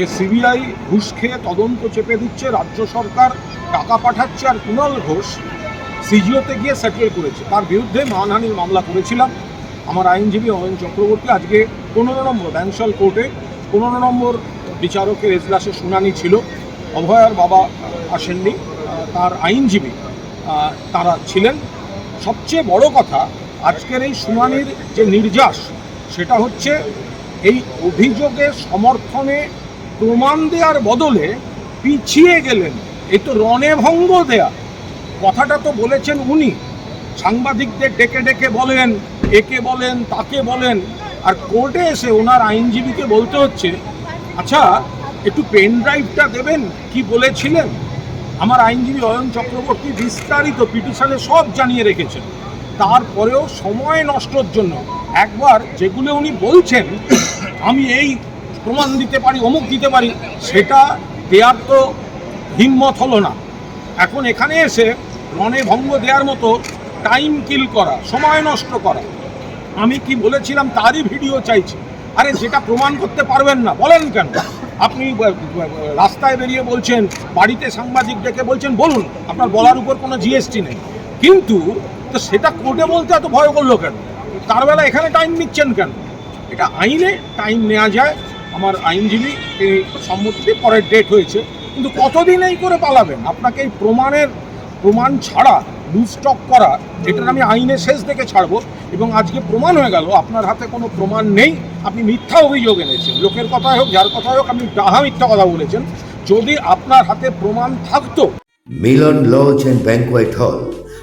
যে সিবিআই ঘুষ খেয়ে তদন্ত চেপে দিচ্ছে রাজ্য সরকার, টাকা পাঠাচ্ছে আর কুণাল ঘোষ সিজিওতে গিয়ে সেটেল করেছে। তার বিরুদ্ধে মানহানির মামলা করেছিলাম। আমার আইনজীবী অয়ন চক্রবর্তী আজকে পনেরো নম্বর ব্যাংশাল কোর্টে পনেরো নম্বর বিচারকের এজলাসে শুনানি ছিল। অভয়ার বাবা আসেননি, তার আইনজীবী তারা ছিলেন। সবচেয়ে বড় কথা, আজকের এই শুনানির যে নির্যাস, সেটা হচ্ছে এই অভিযোগের সমর্থনে প্রমাণ দেওয়ার বদলে পিছিয়ে গেলেন। এই তো রণে ভঙ্গ দেয়া। কথাটা তো বলেছেন উনি। সাংবাদিকদের ডেকে ডেকে বলেন, একে বলেন, তাকে বলেন। আর কোর্টে এসে ওনার আইনজীবীকে বলতে হচ্ছে আচ্ছা একটু পেন ড্রাইভটা দেবেন? কি বলেছিলেন? আমার আইনজীবী অয়ন চক্রবর্তী বিস্তারিত পিটিশনে সব জানিয়ে রেখেছেন। তারপরেও সময় নষ্টর জন্য একবার যেগুলো উনি বলছেন, আমি এই প্রমাণ দিতে পারি, অমুক দিতে পারি, সেটা দেওয়ার তো হিম্মত হলো না। এখন এখানে এসে রণে ভঙ্গ দেওয়ার মতো টাইম কিল করা, সময় নষ্ট করা, আমি কি বলেছিলাম তারই ভিডিও চাইছি। আরে যেটা প্রমাণ করতে পারবেন না, বলেন কেন? আপনি রাস্তায় বেরিয়ে বলছেন, বাড়িতে সাংবাদিক ডেকে বলছেন, বলুন, আপনার বলার উপর কোনো জিএসটি নেই। কিন্তু, তো সেটা কোর্টে বলতে এত ভয় করল কেন? তার বেলা এখানে টাইম নিচ্ছেন কেন? এটা আইনে টাইম নেওয়া যায় আমার আইনজীবী তিনি সম্মতি পরের ডেট হয়েছে। কিন্তু কতদিন এই করে পালাবেন? আপনাকে এই প্রমাণের, প্রমাণ ছাড়া লুজস্টক করা, এটার আমি আইনে শেষ দেখে ছাড়বো। এবং আজকে প্রমাণ হয়ে গেল, আপনার হাতে কোনো প্রমাণ নেই। আপনি মিথ্যা অভিযোগ এনেছেন। লোকের কথাই হোক, যার কথাই হোক, আপনি ডাহা মিথ্যা কথা বলেছেন। যদি আপনার হাতে প্রমাণ থাকতো মিলন লজ অ্যান্ড ব্যাংকোয়েট হল